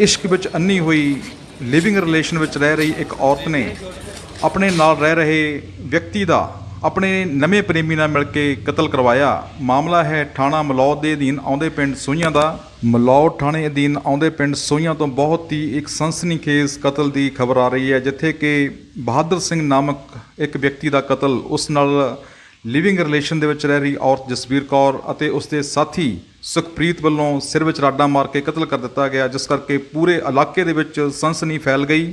ਇਸ਼ਕ ਵਿੱਚ ਅੰਨੀ ਹੋਈ ਲਿਵਿੰਗ ਰਿਲੇਸ਼ਨ ਵਿੱਚ ਰਹਿ ਰਹੀ ਇੱਕ ਔਰਤ ਨੇ ਆਪਣੇ ਨਾਲ ਰਹਿ ਰਹੇ ਵਿਅਕਤੀ ਦਾ ਆਪਣੇ ਨਵੇਂ ਪ੍ਰੇਮੀ ਨਾਲ ਮਿਲ ਕੇ ਕਤਲ ਕਰਵਾਇਆ। ਮਾਮਲਾ ਹੈ ਥਾਣਾ ਮਲੌਦ ਦੇ ਅਧੀਨ ਆਉਂਦੇ ਪਿੰਡ ਸੋਈਆਂ ਦਾ। ਮਲੌਦ ਥਾਣੇ ਅਧੀਨ ਆਉਂਦੇ ਪਿੰਡ ਸੋਈਆਂ ਤੋਂ ਬਹੁਤ ਹੀ ਇੱਕ ਸਨਸਨੀਖੇਜ਼ ਕਤਲ ਦੀ ਖਬਰ ਆ ਰਹੀ ਹੈ, ਜਿੱਥੇ ਕਿ ਬਹਾਦਰ ਸਿੰਘ ਨਾਮਕ ਇੱਕ ਵਿਅਕਤੀ ਦਾ ਕਤਲ ਉਸ ਨਾਲ ਲਿਵਿੰਗ ਰਿਲੇਸ਼ਨ ਦੇ ਵਿੱਚ ਰਹਿ ਰਹੀ ਔਰਤ ਜਸਵੀਰ ਕੌਰ ਅਤੇ ਉਸ ਦੇ ਸਾਥੀ ਸੁਖਪ੍ਰੀਤ ਵੱਲੋਂ ਸਿਰ ਵਿੱਚ ਰਾਡਾ ਮਾਰ ਕੇ ਕਤਲ ਕਰ ਦਿੱਤਾ ਗਿਆ ਜਿਸ ਕਰਕੇ ਪੂਰੇ ਇਲਾਕੇ ਦੇ ਵਿੱਚ ਸਨਸਨੀ ਫੈਲ ਗਈ।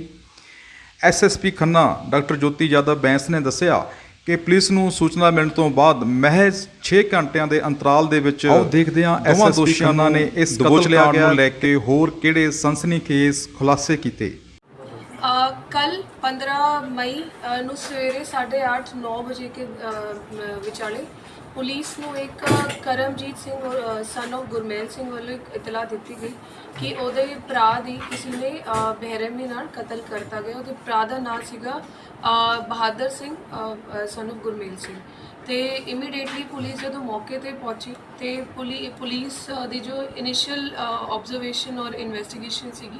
ਐਸਐਸਪੀ ਖੰਨਾ ਡਾਕਟਰ ਜੋਤੀ ਯਾਦਵ ਬੈਂਸ ਨੇ ਦੱਸਿਆ ਕਿ ਪੁਲਿਸ ਨੂੰ ਸੂਚਨਾ ਮਿਲਣ ਤੋਂ ਬਾਅਦ ਮਹਿਜ਼ 6 ਘੰਟਿਆਂ ਦੇ ਅੰਤਰਾਲ ਦੇ ਵਿੱਚ ਆਓ ਦੇਖਦੇ ਹਾਂ ਦੋਵਾਂ ਦੋਸ਼ੀਆਂ ਨੇ ਇਸ ਕਤਲ ਲਿਆ ਗਿਆ। ਨੂੰ ਲੈ ਕੇ ਹੋਰ ਕਿਹੜੇ ਸਨਸਨੀਖੇਜ਼ ਖੁਲਾਸੇ ਕੀਤੇ? ਕੱਲ 15 ਮਈ ਨੂੰ ਸਵੇਰੇ 8:30 9 ਵਜੇ ਕੇ ਵਿਚਾਲੇ ਪੁਲਿਸ ਨੂੰ ਇੱਕ ਕਰਮਜੀਤ ਸਿੰਘ ਔਰ ਸਨ of ਗੁਰਮੇਲ ਸਿੰਘ ਵੱਲੋਂ ਇੱਕ ਇਤਲਾਹ ਦਿੱਤੀ ਗਈ ਕਿ ਉਹਦੇ ਭਰਾ ਦੀ ਕਿਸੇ ਨੇ ਬਹਿਰਮੀ ਨਾਲ ਕਤਲ ਕਰਤਾ ਗਿਆ। ਉਹਦੇ ਭਰਾ ਦਾ ਨਾਮ ਸੀਗਾ ਬਹਾਦਰ ਸਿੰਘ ਸਨ of ਗੁਰਮੇਲ ਸਿੰਘ। ਤੇ ਇਮੀਡੀਏਟਲੀ ਪੁਲਿਸ ਜਦੋਂ ਮੌਕੇ ਤੇ ਪਹੁੰਚੀ ਤੇ ਪੁਲੀ- ਪੁਲਿਸ ਦੀ ਜੋ ਇਨੀਸ਼ੀਅਲ ਆਬਜ਼ਰਵੇਸ਼ਨ ਔਰ ਇਨਵੈਸਟੀਗੇਸ਼ਨ ਸੀਗੀ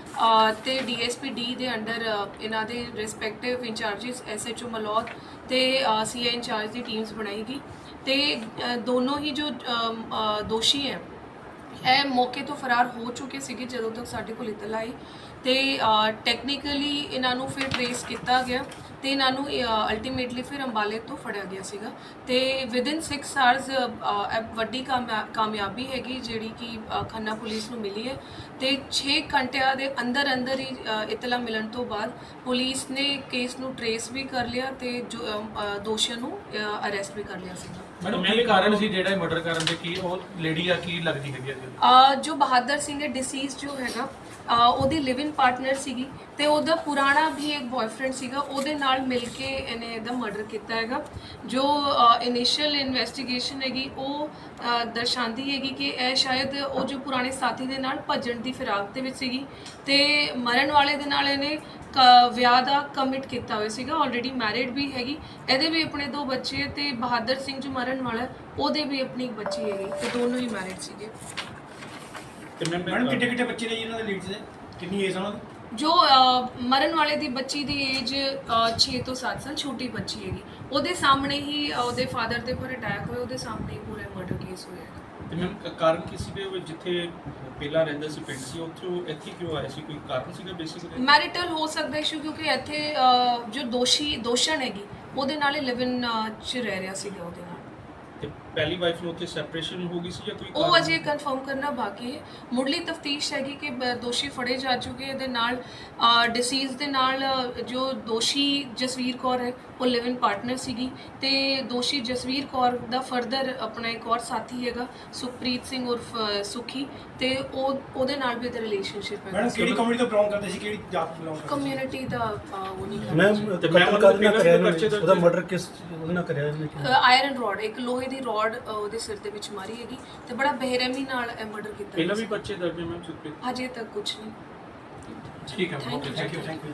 ਤੇ ਡੀਐਸਪੀ ਡੀ ਦੇ ਅੰਡਰ ਇਹਨਾਂ ਦੇ ਰਿਸਪੈਕਟਿਵ ਇੰਚਾਰजेस ਐਸਐਚਓ ਮਲੌਦ ਤੇ ਸੀਆਈ ਇੰਚਾਰਜ ਦੀ ਟੀਮਸ ਬਣਾਈ ਗਈ। ਤੇ ਦੋਨੋਂ ਹੀ ਜੋ ਦੋਸ਼ੀ ਹੈ ਇਹ ਮੌਕੇ ਤੋਂ ਫਰਾਰ ਹੋ ਚੁੱਕੇ ਸੀਗੇ ਜਦੋਂ ਤੱਕ ਸਾਡੇ ਕੋਲ ਇਤਲਾ ਆਈ। ਤੇ ਟੈਕਨੀਕਲੀ ਇਹਨਾਂ ਨੂੰ ਫਿਰ ਟ੍ਰੇਸ ਕੀਤਾ ਗਿਆ ਤੇ ਇਹਨਾਂ ਨੂੰ ਅਲਟੀਮੇਟਲੀ ਫਿਰ ਅੰਬਾਲੇ ਤੋਂ ਫੜਿਆ ਗਿਆ ਸੀਗਾ। ਤੇ ਵਿਦਿਨ 6 ਆਵਰਸ ਵੱਡੀ ਕਾਮਯਾ- ਕਾਮਯਾਬੀ ਹੈਗੀ ਜਿਹੜੀ ਕਿ ਖੰਨਾ ਪੁਲਿਸ ਨੂੰ ਮਿਲੀ ਹੈ। ਤੇ 6 ਘੰਟਿਆਂ ਦੇ ਅੰਦਰ ਅੰਦਰ ਹੀ ਅ, ਇਤਲਾ ਮਿਲਣ ਤੋਂ ਬਾਅਦ ਪੁਲਿਸ ਨੇ ਕੇਸ ਨੂੰ ਟ੍ਰੇਸ ਵੀ ਕਰ ਲਿਆ ਤੇ ਜੋ, ਦੋਸ਼ੀਆਂ ਨੂੰ ਅਰੈਸਟ ਵੀ ਕਰ ਲਿਆ ਸੀਗਾ। ਮੈਡਮ ਕੀ ਕਾਰਨ ਸੀ ਜਿਹੜਾ ਮਰਡਰ ਕਰਨ ਦੇ? ਕੀ ਉਹ ਲੇਡੀ ਆ ਕੀ ਲੱਗਦੀ ਹੈਗੀ ਆ? ਅਹ ਜੋ ਬਹਾਦਰ ਸਿੰਘ ਹੈ ਡਿਸੀਜ਼ ਜੋ ਹੈਗਾ ਅਹ ਉਹਦੀ ਲਿਵ ਇਨ ਪਾਰਟਨਰ ਸੀਗੀ ਤੇ ਉਹਦਾ ਪੁਰਾਣਾ ਵੀ ਇੱਕ ਬॉयਫ੍ਰੈਂਡ ਸੀਗਾ ਉਹਦੇ ਨਾਲ ਮਿਲ ਕੇ ਇਹਨੇ ਇਹਦਾ ਮਰਡਰ ਕੀਤਾ ਹੈਗਾ। ਜੋ ਇਨੀਸ਼ੀਅਲ ਇਨਵੈਸਟੀਗੇਸ਼ਨ ਹੈਗੀ ਉਹ ਅਹ, ਦਰਸਾਉਂਦੀ ਹੈਗੀ ਕਿ ਇਹ ਸ਼ਾਇਦ ਉਹ ਜੋ ਪੁਰਾਣੇ ਸਾਥੀ ਦੇ ਨਾਲ ਭੱਜਣ ਦੀ ਫਿਰਾਕ ਦੇ ਵਿੱਚ ਸੀਗੀ ਤੇ ਮਰਨ ਵਾਲੇ ਦੇ ਨਾਲ ਇਹਨੇ ਵਿਆਹ ਦਾ ਕਮਿਟ ਕੀਤਾ ਹੋਇਆ ਸੀਗਾ ਆਲਰੇਡੀ ਮੈਰਿਡ ਵੀ ਹੈਗੀ। ਇਹਦੇ ਵੀ ਆਪਣੇ ਦੋ ਬੱਚੇ ਤੇ ਬਹਾਦਰ ਸਿੰਘ ਜੋ ਮਰਨ ਵਾਲਾ ਉਹਦੇ ਵੀ ਆਪਣੀ ਇੱਕ ਬੱਚੀ ਹੈਗੀ ਤੇ ਦੋਨੋਂ ਹੀ ਮੈਰਿਡ ਸੀਗੇ। ਤੇ ਮੈਮ ਮੈਡਮ ਕਿੱਡੇ ਕਿੱਡੇ ਬੱਚੇ ਨੇ ਜੀ ਇਹਨਾਂ ਦੇ ਲੀਡਸ ਦੇ? ਕਿੰਨੀ ਏਜ ਉਹਨਾਂ ਦੀ? ਜੋ ਮਰਨ ਵਾਲੇ ਦੀ ਬੱਚੀ ਦੀ ਏਜ 6 ਤੋਂ 7 ਸਾਲ ਛੋਟੀ ਬੱਚੀ ਹੈਗੀ। ਉਹਦੇ ਸਾਹਮਣੇ ਹੀ ਉਹਦੇ ਫਾਦਰ ਦੇ ਉੱਪਰ ਅਟੈਕ ਹੋਇਆ ਉਹਦੇ ਸਾਹਮਣੇ ਹੀ ਪੂਰਾ ਮਰਡਰ ਕੇਸ ਹੋਇਆ। ਤੇ ਮੈਮ ਕਾਰਨ ਕੀ ਸੀ ਵੀ ਉਹ ਜਿੱਥੇ ਪਹਿਲਾਂ ਰਹਿੰਦਾ ਸੀ ਪਿੰਡ ਸੀ ਉੱਥੇ ਉਹ ਇੱਥੇ ਕਿਉਂ ਆਇਆ ਸੀ? ਕੋਈ ਕਾਰਨ ਸੀਗਾ ਬੇਸਿਕਲੀ ਮੈਰਿਟਲ ਹੋ ਸਕਦਾ ਇਸ਼ੂ ਕਿਉਂਕਿ ਇੱਥੇ ਅਹ, ਜੋ ਦੋਸ਼ੀ ਦੋਸ਼ਣ ਹੈਗੀ ਉਹਦੇ ਨਾਲ ਹੀ ਲਿਵ ਇਨ ਚ ਰਹਿ ਰਿਹਾ ਸੀਗਾ ਉਹਦੇ ਨਾਲ। ਤੇ ਪਹਿਲੀ ਵਾਈਫ ਨੂੰ ਉੱਥੇ ਸੈਪਰੇਸ਼ਨ ਹੋ ਗਈ ਸੀ ਜਾਂ ਕੋਈ ਉਹ? ਅਜੇ ਕਨਫਰਮ ਕਰਨਾ ਬਾਕੀ ਹੈ। ਮੁੱਢਲੀ ਤਫਤੀਸ਼ ਹੈਗੀ ਕਿ ਬ- ਦੋਸ਼ੀ ਫੜੇ ਜਾ ਚੁੱਕੇ ਇਹਦੇ ਨਾਲ ਡਿਸੀਜ਼ ਦੇ ਨਾਲ ਅ, ਜੋ ਦੋਸ਼ੀ ਜਸਵੀਰ ਕੌਰ ਹੈ ਉਹ ਲਿਵ ਇਨ ਪਾਰਟਨਰ ਸੀਗੀ। ਤੇ ਦੋਸ਼ੀ ਜਸਵੀਰ ਕੌਰ ਦਾ ਫਰਦਰ ਆਪਣਾ ਇੱਕ ਹੋਰ ਸਾਥੀ ਹੈਗਾ ਸੁਖਪ੍ਰੀਤ ਸਿੰਘ ਉਰਫ ਅ, ਸੁਖੀ। ਤੇ ਉਹ ਉਹਦੇ ਨਾਲ ਵੀ ਇਹਦਾ ਰਿਲੇਸ਼ਨਸ਼ਿਪ ਹੈ ਮੈਡਮ ਕਿਹੜੀ ਕਮਿਊਨਿਟੀ ਤੋਂ ਬਿਲੋਂਗ ਕਰਦੇ ਸੀ? ਕਿਹੜੀ ਜਾਤ ਤੋਂ ਬਿਲੋਂਗ ਕਰਦੇ ਕਮਿਊਨਿਟੀ ਦਾ ਅ, ਉਹ ਨਹੀਂ ਮੈਮ ਤੇ ਮੈਮ ਕਤਲ ਉਹਨੂੰ ਪਹਿਲਾਂ ਕਰਿਆ ਵੀ ਉਹਦਾ ਮਰਡਰ ਕਿਸ ਉਹਨੇ ਨਾ ਕਰਿਆ ਇਹਨੇ? ਆਇਰਨ ਰੋਡ ਇੱਕ ਲੋਹੇ ਦੀ ਰੋਡ ਉਹਦੇ ਸਿਰ ਦੇ ਵਿੱਚ ਮਾਰੀ ਹੈਗੀ ਤੇ ਬੜਾ ਬੇਰਹਿਮੀ ਨਾਲ ਇਹ ਮਰਡਰ ਕੀਤਾ ਪਹਿਲਾਂ ਵੀ ਬੱਚੇ ਦਰਜੇ ਮੈਮ ਸੁਪਰੇ ਸੀ। ਹਜੇ ਤੱਕ ਕੁਝ ਨਹੀਂ ਠੀਕ ਹੈ. Thank you thank you